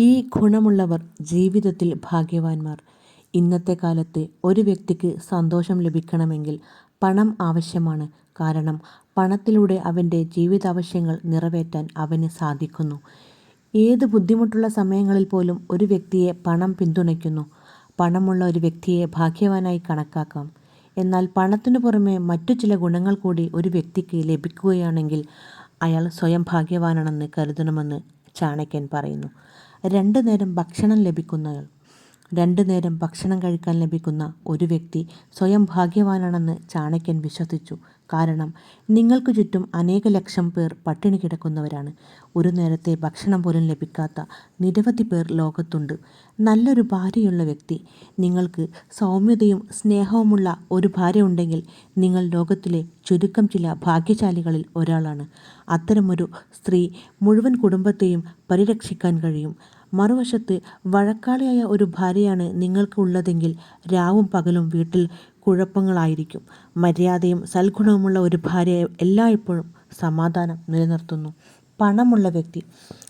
ഈ ഗുണമുള്ളവർ ജീവിതത്തിൽ ഭാഗ്യവാന്മാർ. ഇന്നത്തെ കാലത്ത് ഒരു വ്യക്തിക്ക് സന്തോഷം ലഭിക്കണമെങ്കിൽ പണം ആവശ്യമാണ്. കാരണം പണത്തിലൂടെ അവന്റെ ജീവിതാവശ്യങ്ങൾ നിറവേറ്റാൻ അവന് സാധിക്കുന്നു. ഏത് ബുദ്ധിമുട്ടുള്ള സമയങ്ങളിൽ പോലും ഒരു വ്യക്തിയെ പണം പിന്തുണയ്ക്കുന്നു. പണമുള്ള ഒരു വ്യക്തിയെ ഭാഗ്യവാനായി കണക്കാക്കാം. എന്നാൽ പണത്തിനു പുറമെ മറ്റു ചില ഗുണങ്ങൾ കൂടി ഒരു വ്യക്തിക്ക് ലഭിക്കുകയാണെങ്കിൽ അയാൾ സ്വയം ഭാഗ്യവാനാണെന്ന് കരുതണമെന്ന് ചാണക്യൻ പറയുന്നു. രണ്ടു നേരം ഭക്ഷണം ലഭിക്കുന്നവർ രണ്ടു നേരം ഭക്ഷണം കഴിക്കാൻ ലഭിക്കുന്ന ഒരു വ്യക്തി സ്വയം ഭാഗ്യവാനാണെന്ന് ചാണക്യൻ വിശ്വസിച്ചു. കാരണം നിങ്ങൾക്ക് ചുറ്റും അനേക ലക്ഷം പേർ പട്ടിണി കിടക്കുന്നവരാണ്. ഒരു നേരത്തെ ഭക്ഷണം പോലും ലഭിക്കാത്ത നിരവധി പേർ ലോകത്തുണ്ട്. നല്ലൊരു ഭാര്യയുള്ള വ്യക്തി നിങ്ങൾക്ക് സൗമ്യതയും സ്നേഹവുമുള്ള ഒരു ഭാര്യ ഉണ്ടെങ്കിൽ നിങ്ങൾ ലോകത്തിലെ ചുരുക്കം ചില ഭാഗ്യശാലികളിൽ ഒരാളാണ്. അത്തരമൊരു സ്ത്രീ മുഴുവൻ കുടുംബത്തെയും പരിരക്ഷിക്കാൻ കഴിയും. മറുവശത്ത് വഴക്കാളിയായ ഒരു ഭാര്യയാണ് നിങ്ങൾക്ക് ഉള്ളതെങ്കിൽ രാവും പകലും വീട്ടിൽ കുഴപ്പങ്ങളായിരിക്കും. മര്യാദയും സൽഗുണവുമുള്ള ഒരു ഭാര്യ എല്ലായ്പ്പോഴും സമാധാനം നിലനിർത്തുന്നു. പണമുള്ള വ്യക്തി.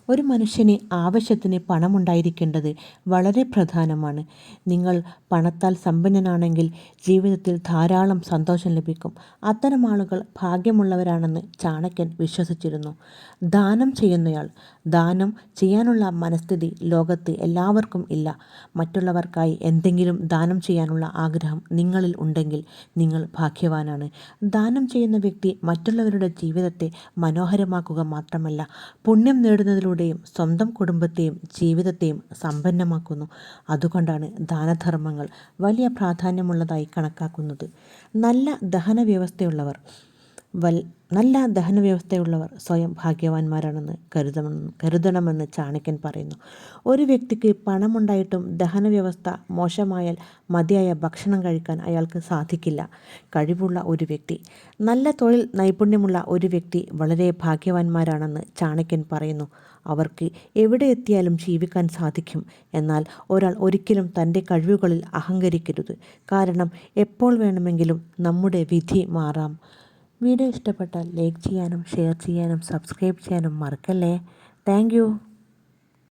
ഒരു മനുഷ്യന് ആവശ്യത്തിന് പണമുണ്ടായിരിക്കേണ്ടത് വളരെ പ്രധാനമാണ്. നിങ്ങൾ പണത്താൽ സമ്പന്നനാണെങ്കിൽ ജീവിതത്തിൽ ധാരാളം സന്തോഷം ലഭിക്കും. അത്തരം ആളുകൾ ഭാഗ്യമുള്ളവരാണെന്ന് ചാണക്യൻ വിശ്വസിച്ചിരുന്നു. ദാനം ചെയ്യുന്നയാൾ. ദാനം ചെയ്യാനുള്ള മനസ്ഥിതി ലോകത്ത് എല്ലാവർക്കും ഇല്ല. മറ്റുള്ളവർക്കായി എന്തെങ്കിലും ദാനം ചെയ്യാനുള്ള ആഗ്രഹം നിങ്ങളിൽ ഉണ്ടെങ്കിൽ നിങ്ങൾ ഭാഗ്യവാനാണ്. ദാനം ചെയ്യുന്ന വ്യക്തി മറ്റുള്ളവരുടെ ജീവിതത്തെ മനോഹരമാക്കുക മാത്രമല്ല പുണ്യം നേടുന്നതിലൂടെയും സ്വന്തം കുടുംബത്തെയും ജീവിതത്തെയും സമ്പന്നമാക്കുന്നു. അതുകൊണ്ടാണ് ദാനധർമ്മങ്ങൾ വലിയ പ്രാധാന്യമുള്ളതായി കണക്കാക്കുന്നത്. നല്ല ദഹന വ്യവസ്ഥയുള്ളവർ വൽ നല്ല ദഹന വ്യവസ്ഥയുള്ളവർ സ്വയം ഭാഗ്യവാന്മാരാണെന്ന് കരുതണമെന്ന് കരുതണമെന്ന് ചാണക്യൻ പറയുന്നു. ഒരു വ്യക്തിക്ക് പണമുണ്ടായിട്ടും ദഹന വ്യവസ്ഥ മോശമായാൽ മതിയായ ഭക്ഷണം കഴിക്കാൻ അയാൾക്ക് സാധിക്കില്ല. കഴിവുള്ള ഒരു വ്യക്തി നല്ല തൊഴിൽ നൈപുണ്യമുള്ള ഒരു വ്യക്തി വളരെ ഭാഗ്യവാന്മാരാണെന്ന് ചാണക്യൻ പറയുന്നു. അവർക്ക് എവിടെ എത്തിയാലും ജീവിക്കാൻ സാധിക്കും. എന്നാൽ ഒരാൾ ഒരിക്കലും തന്റെ കഴിവുകളിൽ അഹങ്കരിക്കരുത്. കാരണം എപ്പോൾ വേണമെങ്കിലും നമ്മുടെ വിധി മാറാം. വീഡിയോ ഇഷ്ടപ്പെട്ടാൽ ലൈക്ക് ചെയ്യാനും ഷെയർ ചെയ്യാനും സബ്സ്ക്രൈബ് ചെയ്യാനും മറക്കല്ലേ. താങ്ക്